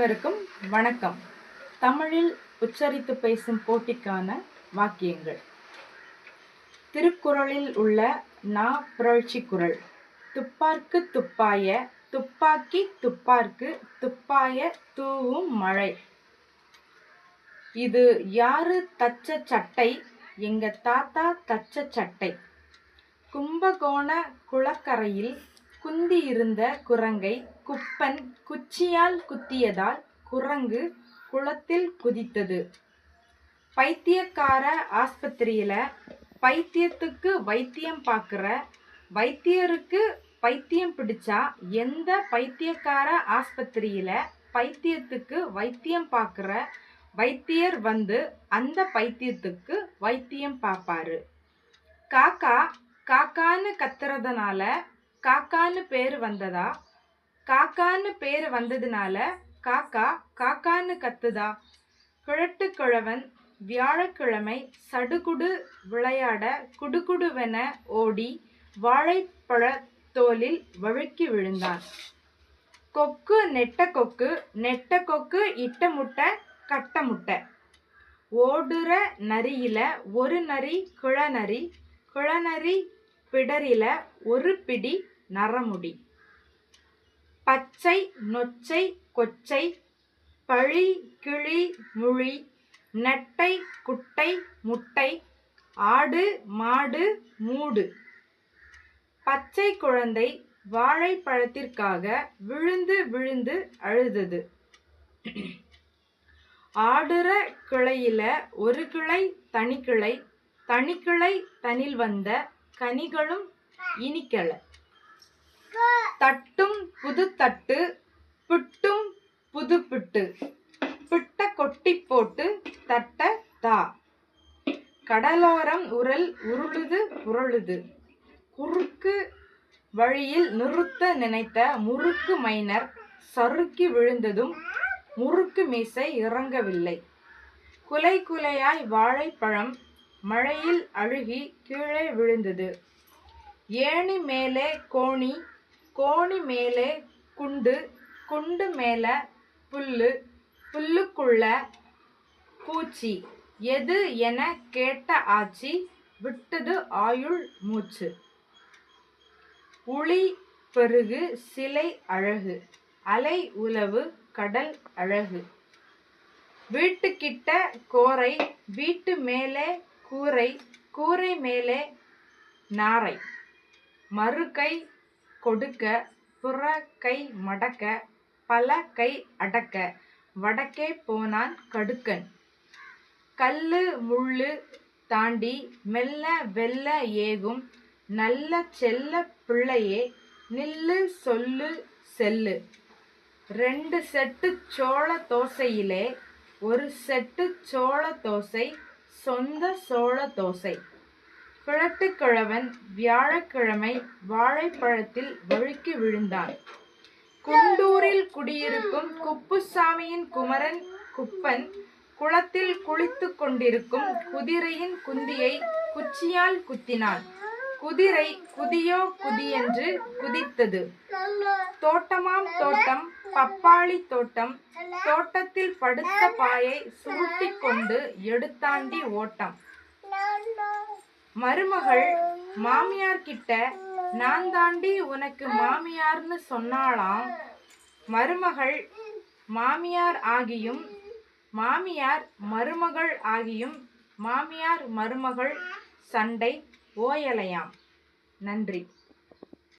அனைவருக்கும் வணக்கம். தமிழில் உச்சரித்து பேசும் போட்டிக்கான வாக்கியங்கள். திருக்குறளில் உள்ள நா புரட்சி குரல் துப்பார்க்கு துப்பாய துப்பாக்கி துப்பார்க்கு துப்பாய தூவும் மழை. இது யாரு தச்ச சட்டை எங்க தாத்தா தச்ச சட்டை. கும்பகோண குளக்கரையில் குந்தியிருந்த குரங்கை குப்பன் குச்சியால் குத்தியதால் குரங்கு குளத்தில் குதித்தது. பைத்தியக்கார ஆஸ்பத்திரியில பைத்தியத்துக்கு வைத்தியம் பார்க்குற வைத்தியருக்கு பைத்தியம் பிடிச்சா எந்த பைத்தியக்கார ஆஸ்பத்திரியில பைத்தியத்துக்கு வைத்தியம் பார்க்குற வைத்தியர் வந்து அந்த பைத்தியத்துக்கு வைத்தியம் பார்ப்பாரு. காக்கா காக்கான்னு கத்துறதுனால காக்கான்னு பேர் வந்ததா? காக்கான்னு பேர் வந்ததுனால காக்கா காக்கான்னு கத்துதா? கிழட்டுக்கிழவன் வியாழக்கிழமை சடுகுடு விளையாட குடுகுடுவென ஓடி வாழைப்பழ தோலில் வழுக்கி விழுந்தான். கொக்கு நெட்ட கொக்கு நெட்ட கொக்கு இட்ட முட்டை கட்ட முட்டை. ஓடுற நரியில ஒரு நரி குழநரி குழநரி பிடரில ஒரு பிடி நரமுடி. பச்சை நொச்சை கொச்சை பழி கிளி முழி நெட்டை குட்டை முட்டை ஆடு மாடு மூடு. பச்சை குழந்தை வாழைப்பழத்திற்காக விழுந்து விழுந்து அழுதது. ஆடுற கிளையில ஒரு கிளை தனிக்கிளை தனிக்கிளை தனில் வந்த கனிகளும் இனிக்கல. தட்டும் புது தட்டு பிட்டும் புது பிட்டு பிட்ட கொட்டி போட்டு தட்ட தா. கடலோரம் உரல் உருளுது புரளுது. குறுக்கு வழியில் நிறுத்த நினைத்த முறுக்கு மைனர் சறுக்கி விழுந்ததும் முறுக்கு மீசை இறங்கவில்லை. குலை குலையாய் வாழைப்பழம் மழையில் அழுகி கீழே விழுந்தது. ஏணி மேலே கோணி கோணி மேலே குண்டு குண்டு மேலே புல்லு புல்லுக்குள்ள பூச்சி. எது என கேட்ட ஆச்சி விட்டது ஆயுள் மூச்சு. உளி பெருகு சிலை அழகு அலை உலவு கடல் அழகு. வீட்டுக்கிட்ட கோரை வீட்டு மேலே கூரை கூரை மேலே நாரை. மறுகை கொடுக்க புற கை மடக்க பல கை அடக்க. வடக்கே போனான் கடுக்கன். கல்லு முள்ளு தாண்டி மெல்ல வெல்ல ஏகும். நல்ல செல்ல பிள்ளையே நில்லு சொல்லு செல்லு. ரெண்டு செட்டு சோள தோசையிலே ஒரு செட்டு சோள தோசை சொந்த சோள தோசை. கிழட்டுக்கிழவன் வியாழக்கிழமை வாழைப்பழத்தில் வழுக்கி விழுந்தான். குண்டூரில் குடியிருக்கும் குப்புசாமியின் குமரன் குப்பன் குளத்தில் குளித்து கொண்டிருக்கும் குதிரையின் குந்தியை குச்சியால் குத்தினான். குதிரை குதியோ குதியென்று குதித்தது. தோட்டமாம் தோட்டம் பப்பாளி தோட்டம் தோட்டத்தில் படுத்த பாயை சுருட்டி கொண்டு எடுத்தாண்டி ஓட்டம். மருமகள் மாமியார் கிட்ட நான் தாண்டி உனக்கு மாமியார்னு சொன்னாளாம். மருமகள் மாமியார் ஆகியும் மாமியார் மருமகள் ஆகியும் மாமியார் மருமகள் சண்டை ஓயலையாம். நன்றி.